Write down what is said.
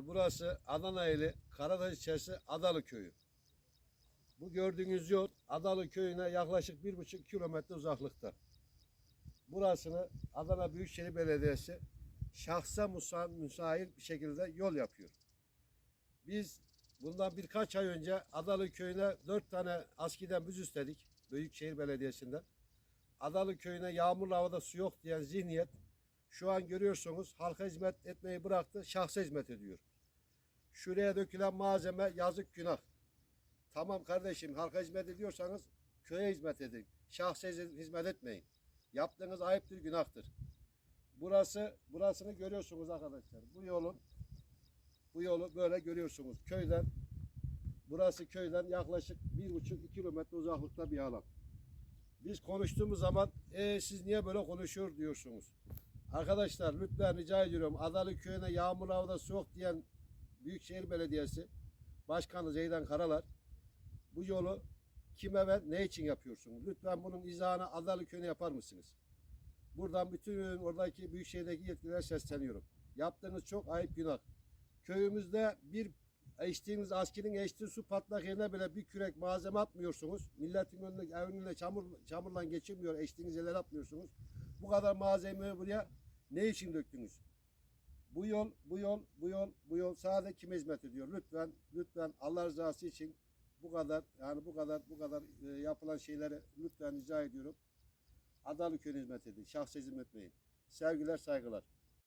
Burası Adana ili Karataş ilçesi Adalı köyü. Bu gördüğünüz yol Adalı köyüne yaklaşık bir buçuk kilometre uzaklıkta. Burasını Adana Büyükşehir Belediyesi şahsa müsait bir şekilde yol yapıyor. Biz bundan birkaç ay önce Adalı köyüne dört tane askiden biz istedik Büyükşehir Belediyesi'nden. Adalı köyüne yağmurlu havada su yok diyen zihniyet şu an görüyorsunuz halka hizmet etmeyi bıraktı, şahsa hizmet ediyor. Şuraya dökülen malzeme yazık günah. Tamam kardeşim halka hizmet ediyorsanız köye hizmet edin. Şahsa hizmet etmeyin. Yaptığınız ayıptır, günahtır. Burası, burasını görüyorsunuz arkadaşlar. Bu yolun, bu yolu böyle görüyorsunuz. Köyden, burası köyden yaklaşık bir buçuk iki kilometre uzaklıkta bir alan. Biz konuştuğumuz zaman e, siz niye böyle konuşuyor diyorsunuz. Arkadaşlar lütfen rica ediyorum Adalı köyüne yağmur havada soğuk diyen Büyükşehir Belediyesi Başkanı Zeydan Karalar bu yolu kime ve ne için yapıyorsunuz? Lütfen bunun izahını Adalı köyüne yapar mısınız? Buradan bütün oradaki Büyükşehir'deki yetkililere sesleniyorum. Yaptığınız çok ayıp günah. Köyümüzde bir içtiğiniz askerin içtiği su patlak yerine bile bir kürek malzeme atmıyorsunuz. Milletin önüne, önüne çamur, çamurla geçirmiyor. Içtiğiniz yerler atmıyorsunuz. Bu kadar malzemeyi buraya ne için döktünüz? Bu yol, bu yol, bu yol, bu yol sadece kime hizmet ediyor? Lütfen, lütfen Allah rızası için bu kadar yani bu kadar bu kadar e, yapılan şeyleri lütfen rica ediyorum. Adalı köyüne hizmet edin. Şahsa hizmet etmeyin. Sevgiler, saygılar.